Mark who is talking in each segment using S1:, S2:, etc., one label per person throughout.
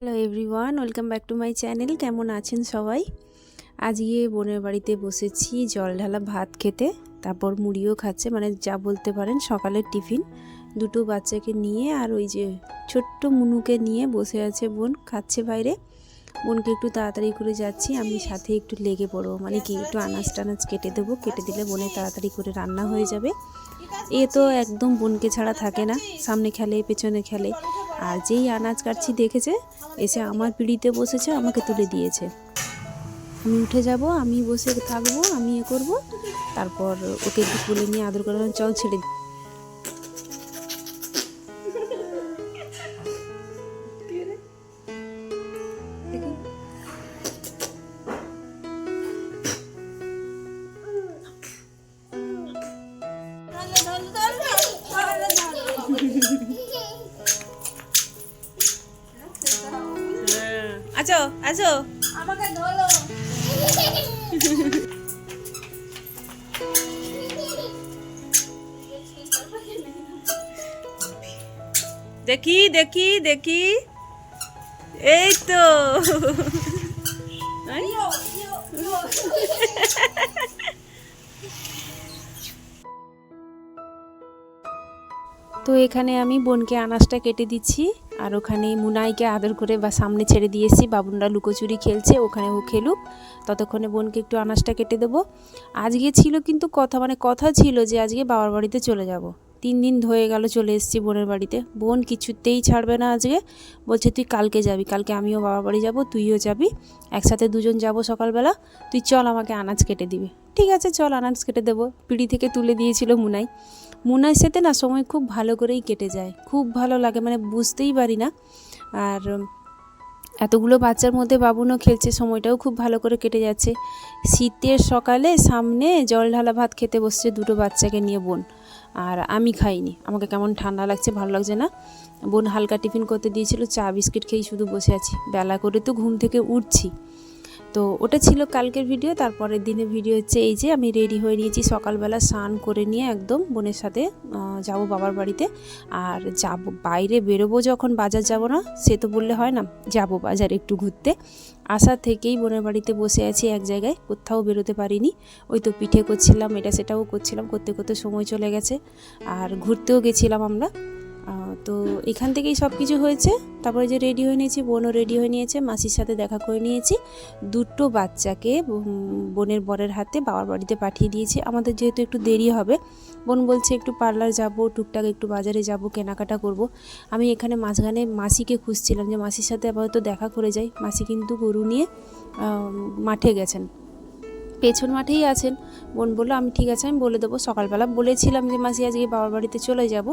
S1: Hello everyone welcome back to my channel কেমন আছেন সবাই? আজকে বোনের বাড়িতে বসেছি, জল ঢালা ভাত খেতে, তারপর মুড়িও খাচ্ছে মানে যা বলতে পারেন সকালের টিফিন। দুটো বাচ্চাকে নিয়ে আর ওই যে ছোট্ট মুনুকে নিয়ে বসে আছে বোন, খাচ্ছে বাইরে। বোনকে একটু তাড়াতাড়ি করে যাচ্ছি, আমি সাথে একটু লেগে পড়ব। মানে কি, একটু আনাজ টানাজ কেটে দেবো, কেটে দিলে বোনের তাড়াতাড়ি করে রান্না হয়ে যাবে। এ তো একদম বোনকে ছাড়া থাকে না, সামনে খেলে, পেছনে খেলে। আর যেই আনাজ কাটছি দেখেছে, এসে আমার পিড়িতে বসেছে, আমাকে তুলে দিয়েছে। আমি উঠে যাব, আমি বসে থাকব, আমি এ করব, তারপর ওকে তুলে নিয়ে আদর করে চল ছেড়ে আছো
S2: আমাকে ধরো।
S1: দেখি দেখি দেখি। এই তো। তো এখানে আমি বোনকে আনাজটা কেটে দিচ্ছি। আর ওখানে মুনাইকে আদর করে বা সামনে ছেড়ে দিয়েছি বাবুনরা লুকোচুরি খেলছে, ওখানে ও খেলুক। ততক্ষণে বোনকে একটু আনাজটা কেটে দেবো। আজকে ছিল কিন্তু কথা মানে কথা ছিল যে আজকে বাবার বাড়িতে চলে যাব। তিন দিন হয়ে গেল চলে এসেছি বোনের বাড়িতে। বোন কিছুতেই ছাড়বে না আজকে। বলছে, তুই কালকে যাবি, কালকে আমিও বাবার বাড়ি যাব, তুইও যাবি। একসাথে দুজন যাব সকালবেলা। তুই চল আমাকে আনাজ কেটে দিবি। ঠিক আছে, চল আনাজ কেটে দেবো। পিড়ি থেকে তুলে দিয়েছিল মুনাই। মুনার সাথে না সময় খুব ভালো করেই কেটে যায়। খুব ভালো লাগে মানে বুঝতেই পারি না। আর এতগুলো বাচ্চার মধ্যে বাবুনও খেলছে, সময়টাও খুব ভালো করে কেটে যাচ্ছে। শীতের সকালে সামনে জল ঢালা ভাত খেতে বসছে দুটো বাচ্চাকে নিয়ে বোন। আর আমি খাইনি। আমাকে কেমন ঠান্ডা লাগছে, ভালো লাগছে না। বোন হালকা টিফিন করতে দিয়েছিল, চা, বিস্কিট খেয়েই শুধু বসে আছি। বেলা করে তো ঘুম থেকে উঠছি। তো ওটা ছিল কালকের ভিডিও তারপরের দিনে ভিডিও হচ্ছে এই যে, আমি রেডি হয়ে নিয়েছি সকালবেলা স্নান করে নিয়ে একদম বোনের সাথে যাব বাবার বাড়িতে। আর যাব, বাইরে বেরোবো যখন, বাজার যাব না, সে তো বললে হয় না, যাব বাজার একটু ঘুরতে। আসা থেকেই বোনের বাড়িতে বসে আছি এক জায়গায়, কোথাও বেরোতে পারিনি। ওই তো পিঠে করছিলাম, এটা সেটাও করছিলাম, করতে করতে সময় চলে গেছে। আর ঘুরতেও গেছিলাম আমরা। তো এখান থেকেই সব কিছু হয়েছে। তারপরে যে রেডি হয়ে নিয়েছি, বোনও রেডি হয়ে নিয়েছে, মাসির সাথে দেখা করে নিয়েছি। দুটো বাচ্চাকে বোনের বরের হাতে বাবার বাড়িতে পাঠিয়ে দিয়েছি। আমাদের যেহেতু একটু দেরি হবে, বোন বলছে একটু পার্লার যাব, টুকটাক একটু বাজারে যাব, কেনাকাটা করব। আমি এখানে মাঝখানে মাসিকে খুঁজছিলাম যে মাসির সাথে আপাতত দেখা করে যাই। মাসি কিন্তু গরু নিয়ে মাঠে গেছেন। পেছন মাঠেই আছেন। বোন বলল, আমি ঠিক আছে, আমি বলে দেবো। সকালবেলা বলেছিলাম যে, মাসি, আজকে বাবার বাড়িতে চলে যাব।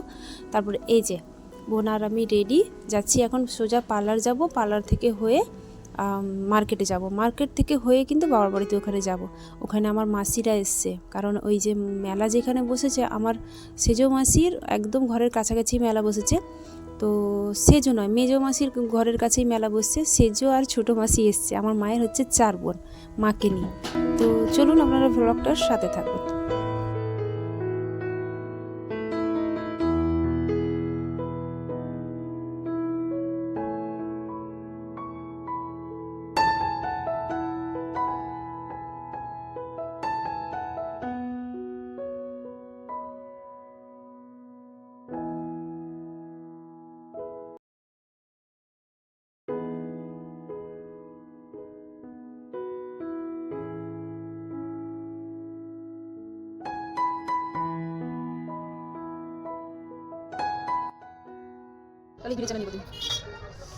S1: তারপরে এই যে, বোন আর আমি রেডি যাচ্ছি এখন সোজা পার্লার যাব। পার্লার থেকে হয়ে মার্কেটে যাব। মার্কেট থেকে হয়ে কিন্তু বাবার বাড়িতে ওখানে যাব। ওখানে আমার মাসিরা এসছে। কারণ ওই যে মেলা যেখানে বসেছে, আমার সেজো মাসির একদম ঘরের কাছাকাছি মেলা বসেছে। তো সেজো নয়, মেজো মাসির ঘরের কাছেই মেলা বসছে, সেজো আর ছোটো মাসি এসছে। আমার মায়ের হচ্ছে চার বোন, মাকে নিয়ে। তো চলুন আপনারা ব্লগটার সাথে থাকুন।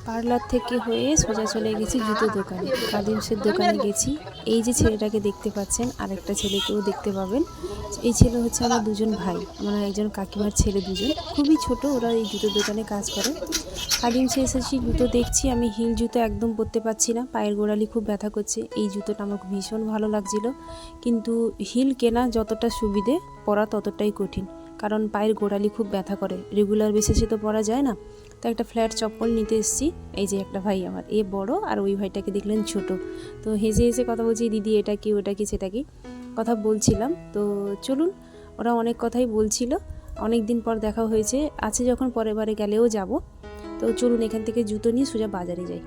S1: পার্লার থেকে হয়ে সোজা চলে গেছি জুতো দোকানে। কাদিমসের দোকানে গেছি। এই যে ছেলেটাকে দেখতে পাচ্ছেন, আরেকটা ছেলেকেও দেখতে পাবেন। এই ছেলে হচ্ছে আমার দুজন ভাই। আমার একজন কাকিমার ছেলে দুজন। খুবই ছোট, ওরা এই জুতো দোকানে কাজ করে। কাদিমসে এসেছি জুতো দেখছি, আমি হিল জুতো একদম পরতে পারছি না। পায়ের গোড়ালি খুব ব্যথা করছে। এই জুতোটা আমার ভীষণ ভালো লাগছিল। কিন্তু হিল কেনা যতটা সুবিধে পরা ততটাই কঠিন। কারণ পায়ের গোড়ালি খুব ব্যথা করে। রেগুলার বেসিসে তো পরা যায় না। তো একটা ফ্ল্যাট চপ্পল নিতে এসেছি। এই যে একটা ভাই আমার, এ বড় আর ওই ভাইটাকে দেখলেন ছোট। তো হেসে হেসে কথা বলছি, দিদি, এটা কি, ওটা কি, সেটা কি? কথা বলছিলাম। তো চলুন, ওরা অনেক কথাই বলছিল। অনেক দিন পর দেখা হয়েছে। আছে যখন পরের বারে গেলেও যাব। তো চলুন এখান থেকে জুতো নিয়ে সোজা বাজারে যাই।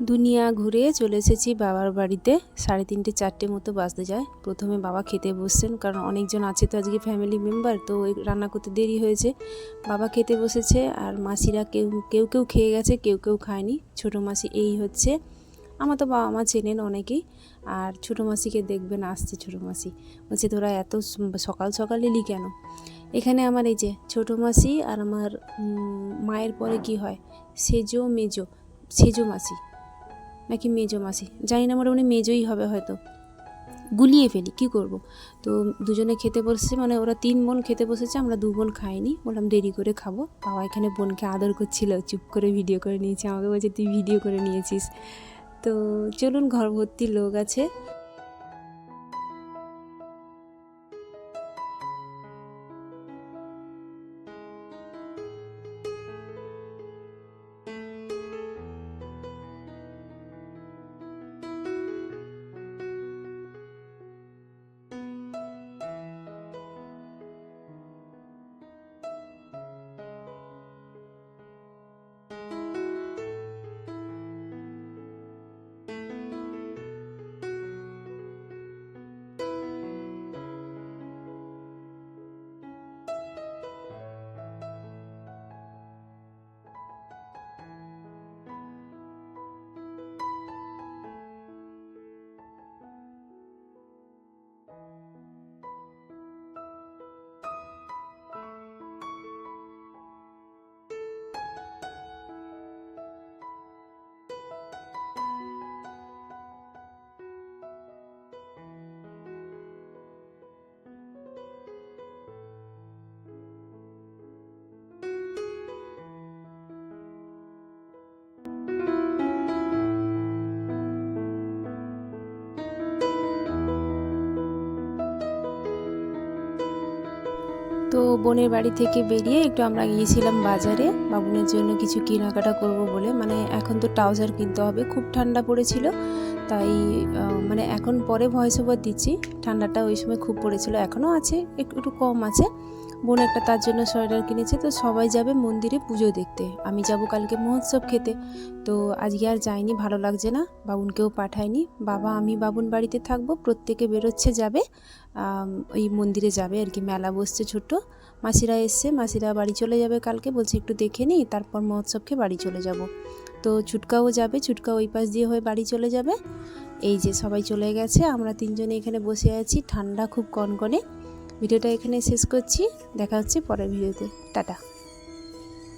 S1: দুনিয়া ঘুরে চলে এসেছি বাবার বাড়িতে। সাড়ে তিনটে, চারটে মতো বাজতে যায়। প্রথমে বাবা খেতে বসছেন, কারণ অনেকজন আছে তো, আজকে ফ্যামিলি মেম্বার তো ওই রান্না করতে দেরি হয়েছে। বাবা খেতে বসেছে, আর মাসিরা কেউ কেউ কেউ খেয়ে গেছে, কেউ কেউ খায়নি। ছোটো মাসি এই হচ্ছে। আমার তো বাবা মা চেনেন অনেকেই, আর ছোটো মাসিকে দেখবেন, আসছে ছোটো মাসি। বলছে, তোরা এত সকাল সকাল এলি কেন? এখানে আমার এই যে, ছোটো মাসি আর আমার মায়ের পরে কি হয়? সেজো মেজো, সেজো মাসি। নাকি মেজো মাসি? জানি না, মোটামুটি মেজোই হবে হয়তো। গুলিয়ে ফেলি, কি করব? তো দুজনে খেতে বসেছে মানে ওরা তিন বোন খেতে বসেছে, আমরা দু বোন খাইনি। বললাম দেরি করে খাব। বাবা এখানে বোনকে আদর করছিল, চুপ করে ভিডিও করে নিয়েছে, আমাকে বলছে, তুই ভিডিও করে নিয়েছিস। তো চলুন ঘর ভর্তি লোক আছে। তো বোনের বাড়ি থেকে বেরিয়ে একটু আমরা গিয়েছিলাম বাজারে। বাবুনের জন্য কিছু কেনাকাটা করব বলে। মানে এখন তো ট্রাউজার কিনতে হবে। খুব ঠান্ডা পড়েছিল। তাই মানে এখন পরে ভয়েস ওভার দিচ্ছি। ঠান্ডাটা ওই সময় খুব পড়েছিল। এখনও আছে। একটু একটু কম আছে। বোন একটা তার জন্য সোয়েটার কিনেছে, তো সবাই যাবে মন্দিরে পুজো দেখতে। আমি যাব কালকে মহোৎসব খেতে। তো আজকে আর যাইনি, ভালো লাগছে না। বাবুনকেও পাঠাইনি। বাবা, আমি বাবুন বাড়িতে থাকব, প্রত্যেকে বেরোচ্ছে, যাবে। ওই মন্দিরে যাবে আর কি, মেলা বসছে ছোট্ট। মাসিরা এসছে, মাসিরা বাড়ি চলে যাবে কালকে, বলছে একটু দেখে নিই, তারপর মহোৎসবকে বাড়ি চলে যাব। তো ছুটকাও যাবে ছুটকা ওই পাশ দিয়ে হয়ে বাড়ি চলে যাবে। এই যে সবাই চলে গেছে, আমরা তিনজনে এখানে বসে আছি, ঠান্ডা খুব কনকনে। ভিডিওটা এখানে শেষ করছি। দেখা হচ্ছে পরের ভিডিওতে। টাটা।